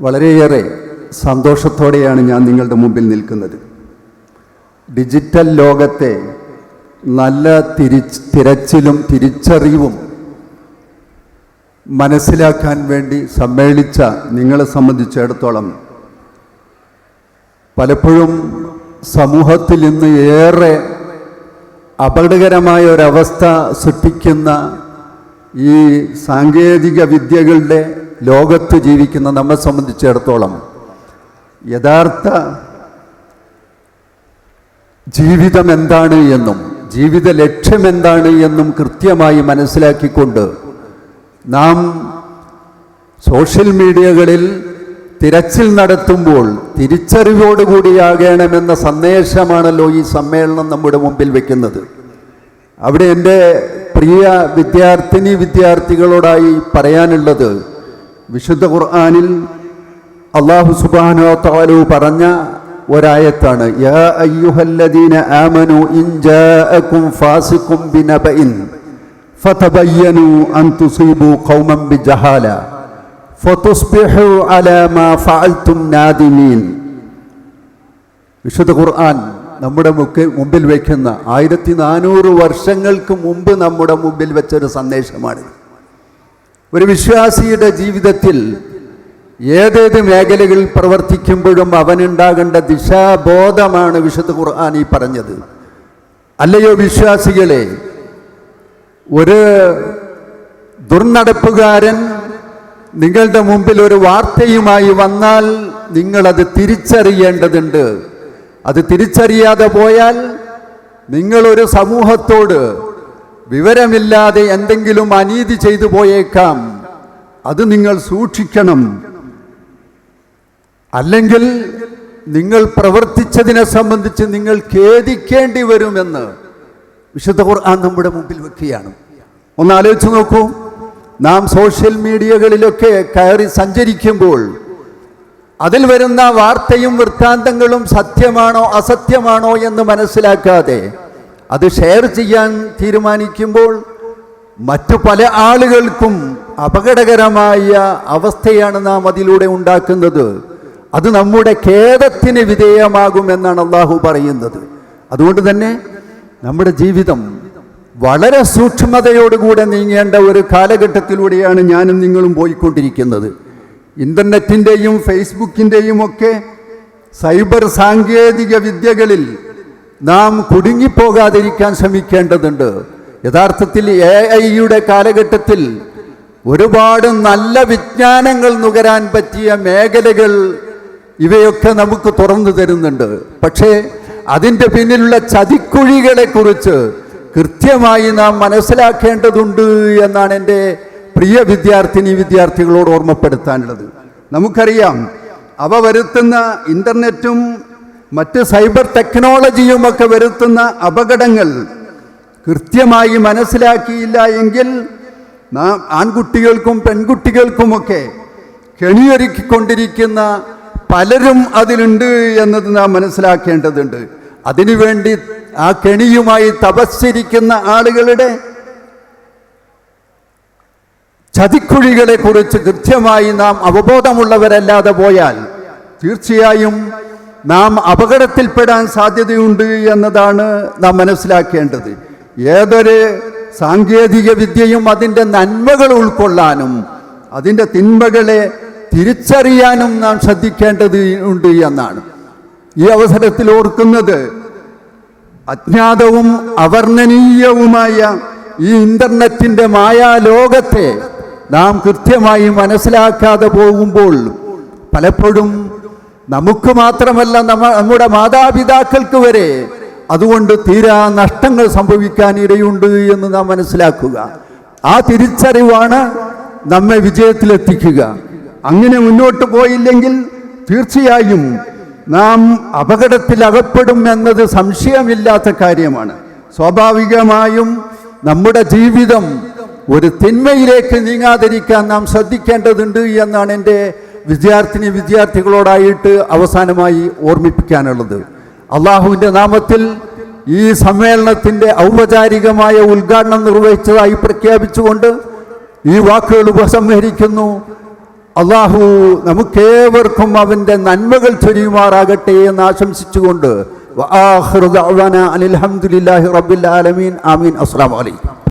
വളരെയേറെ സന്തോഷത്തോടെയാണ് ഞാൻ നിങ്ങളുടെ മുമ്പിൽ നിൽക്കുന്നത്. ഡിജിറ്റൽ ലോകത്തെ നല്ല തിരിച്ച് തിരച്ചിലും തിരിച്ചറിവും മനസ്സിലാക്കാൻ വേണ്ടി സമ്മേളിച്ച നിങ്ങളെ സംബന്ധിച്ചിടത്തോളം പലപ്പോഴും സമൂഹത്തിൽ ഇന്ന് ഏറെ അപകടകരമായ ഒരവസ്ഥ സൃഷ്ടിക്കുന്ന ഈ സാങ്കേതിക വിദ്യകളുടെ ലോകത്ത് ജീവിക്കുന്ന നമ്മെ സംബന്ധിച്ചിടത്തോളം യഥാർത്ഥ ജീവിതം എന്താണ് എന്നും ജീവിത ലക്ഷ്യം എന്താണ് എന്നും കൃത്യമായി മനസ്സിലാക്കിക്കൊണ്ട് നാം സോഷ്യൽ മീഡിയകളിൽ തിരച്ചിൽ നടത്തുമ്പോൾ തിരിച്ചറിവോടുകൂടിയാകണമെന്ന സന്ദേശമാണല്ലോ ഈ സമ്മേളനം നമ്മുടെ മുമ്പിൽ വെക്കുന്നത്. അവിടെ എന്റെ പ്രിയ വിദ്യാർത്ഥിനി വിദ്യാർത്ഥികളോടായി പറയാനുള്ളത് വിശുദ്ധ ഖുർആാനിൽ അള്ളാഹു സുബാനോ താലു പറഞ്ഞ ഒരായത്താണ് വിശുദ്ധ ഖുർആൻ നമ്മുടെ മുക്ക് മുമ്പിൽ വയ്ക്കുന്ന ആയിരത്തി നാനൂറ് വർഷങ്ങൾക്ക് മുമ്പ് നമ്മുടെ മുമ്പിൽ വെച്ചൊരു സന്ദേശമാണ് ഒരു വിശ്വാസിയുടെ ജീവിതത്തിൽ ഏതേത് മേഖലകളിൽ പ്രവർത്തിക്കുമ്പോഴും അവനുണ്ടാകേണ്ട ദിശാബോധമാണ് വിശുദ്ധ ഖുർആൻ ഈ പറഞ്ഞത്. അല്ലയോ വിശ്വാസികളെ ഒരു ദുർനടപ്പുകാരൻ നിങ്ങളുടെ മുമ്പിൽ ഒരു വാർത്തയുമായി വന്നാൽ നിങ്ങളത് തിരിച്ചറിയേണ്ടതുണ്ട്. അത് തിരിച്ചറിയാതെ പോയാൽ നിങ്ങളൊരു സമൂഹത്തോട് വിവരമില്ലാതെ എന്തെങ്കിലും അനീതി ചെയ്തു പോയേക്കാം. അത് നിങ്ങൾ സൂക്ഷിക്കണം. അല്ലെങ്കിൽ നിങ്ങൾ പ്രവർത്തിച്ചതിനെ സംബന്ധിച്ച് നിങ്ങൾ ഖേദിക്കേണ്ടി വരുമെന്ന് വിശുദ്ധ ഖുർആൻ നമ്മുടെ മുമ്പിൽ വെക്കുകയാണ്. ഒന്ന് ആലോചിച്ച് നോക്കൂ. നാം സോഷ്യൽ മീഡിയകളിലൊക്കെ കയറി സഞ്ചരിക്കുമ്പോൾ അതിൽ വരുന്ന വാർത്തയും വൃത്താന്തങ്ങളും സത്യമാണോ അസത്യമാണോ എന്ന് മനസ്സിലാക്കാതെ അത് ഷെയർ ചെയ്യാൻ തീരുമാനിക്കുമ്പോൾ മറ്റു പല ആളുകൾക്കും അപകടകരമായ അവസ്ഥയാണ് നാം അതിലൂടെ ഉണ്ടാക്കുന്നത്. അത് നമ്മുടെ ഖേദത്തിന് വിധേയമാകുമെന്നാണ് അള്ളാഹു പറയുന്നത്. അതുകൊണ്ട് തന്നെ നമ്മുടെ ജീവിതം വളരെ സൂക്ഷ്മതയോടുകൂടെ നീങ്ങേണ്ട ഒരു കാലഘട്ടത്തിലൂടെയാണ് ഞാനും നിങ്ങളും പോയിക്കൊണ്ടിരിക്കുന്നത്. ഇന്റർനെറ്റിന്റെയും ഫേസ്ബുക്കിന്റെയും ഒക്കെ സൈബർ സാങ്കേതിക വിദ്യകളിൽ നാം കുടുങ്ങിപ്പോകാതിരിക്കാൻ ശ്രമിക്കേണ്ടതുണ്ട്. യഥാർത്ഥത്തിൽ എ ഐയുടെ കാലഘട്ടത്തിൽ ഒരുപാട് നല്ല വിജ്ഞാനങ്ങൾ നുകരാൻ പറ്റിയ മേഖലകൾ ഇവയൊക്കെ നമുക്ക് തുറന്നു തരുന്നുണ്ട്. പക്ഷേ അതിന്റെ പിന്നിലുള്ള ചതിക്കുഴികളെ കുറിച്ച് കൃത്യമായി നാം മനസ്സിലാക്കേണ്ടതുണ്ട് എന്നാണ് എന്റെ പ്രിയ വിദ്യാർത്ഥിനി വിദ്യാർത്ഥികളോട് ഓർമ്മപ്പെടുത്താനുള്ളത്. നമുക്കറിയാം അവ വരുത്തുന്ന ഇന്റർനെറ്റും മറ്റ് സൈബർ ടെക്നോളജിയുമൊക്കെ വരുത്തുന്ന അപകടങ്ങൾ കൃത്യമായി മനസ്സിലാക്കിയില്ല എങ്കിൽ നാം ആൺകുട്ടികൾക്കും പെൺകുട്ടികൾക്കുമൊക്കെ കെണിയൊരുക്കിക്കൊണ്ടിരിക്കുന്ന പലരും അതിലുണ്ട് എന്നത് നാം മനസ്സിലാക്കേണ്ടതുണ്ട്. അതിനുവേണ്ടി ആ കെണിയുമായി തപസ്സിരിക്കുന്ന ആളുകളുടെ ചതിക്കുഴികളെ കുറിച്ച് കൃത്യമായി നാം അവബോധമുള്ളവരല്ലാതെ പോയാൽ തീർച്ചയായും നാം അപകടത്തിൽപ്പെടാൻ സാധ്യതയുണ്ട് എന്നതാണ് നാം മനസ്സിലാക്കേണ്ടത്. ഏതൊരു സാങ്കേതിക വിദ്യയും അതിന്റെ നന്മകൾ ഉൾക്കൊള്ളാനും അതിന്റെ തിന്മകളെ തിരിച്ചറിയാനും നാം ശ്രദ്ധിക്കേണ്ടത് ഉണ്ട് എന്നാണ്. ഈ അവസരത്തിൽ ഓർക്കുന്നത് അജ്ഞാതവും അവർണനീയവുമായ ഈ ഇന്റർനെറ്റിന്റെ മായാലോകത്തെ നാം കൃത്യമായി മനസ്സിലാക്കാതെ പോകുമ്പോൾ പലപ്പോഴും നമുക്ക് മാത്രമല്ല നമ്മ നമ്മുടെ മാതാപിതാക്കൾക്ക് വരെ അതുകൊണ്ട് തീരാ നഷ്ടങ്ങൾ സംഭവിക്കാൻ ഇടയുണ്ട് എന്ന് നാം മനസ്സിലാക്കുക. ആ തിരിച്ചറിവാണ് നമ്മെ വിജയത്തിലെത്തിക്കുക. അങ്ങനെ മുന്നോട്ട് പോയില്ലെങ്കിൽ തീർച്ചയായും നാം അപകടത്തിൽ അകപ്പെടും എന്നത് സംശയമില്ലാത്ത കാര്യമാണ്. സ്വാഭാവികമായും നമ്മുടെ ജീവിതം ഒരു തിന്മയിലേക്ക് നീങ്ങാതിരിക്കാൻ നാം ശ്രദ്ധിക്കേണ്ടതുണ്ട് എന്നാണ് എന്റെ വിദ്യാർത്ഥിനി വിദ്യാർത്ഥികളോടായിട്ട് അവസാനമായി ഓർമ്മിപ്പിക്കാനുള്ളത്. അള്ളാഹുവിന്റെ നാമത്തിൽ ഈ സമ്മേളനത്തിന്റെ ഔപചാരികമായ ഉദ്ഘാടനം നിർവഹിച്ചതായി പ്രഖ്യാപിച്ചുകൊണ്ട് ഈ വാക്കുകൾ ഉപസംഹരിക്കുന്നു. അള്ളാഹു നമുക്കേവർക്കും അവന്റെ നന്മകൾ ചൊരിയുമാറാകട്ടെ എന്ന് ആശംസിച്ചുകൊണ്ട് അനിൽ റബ്ബിൽ ആലമീൻ. ആമീൻ. അസ്സാം അലൈക്കും.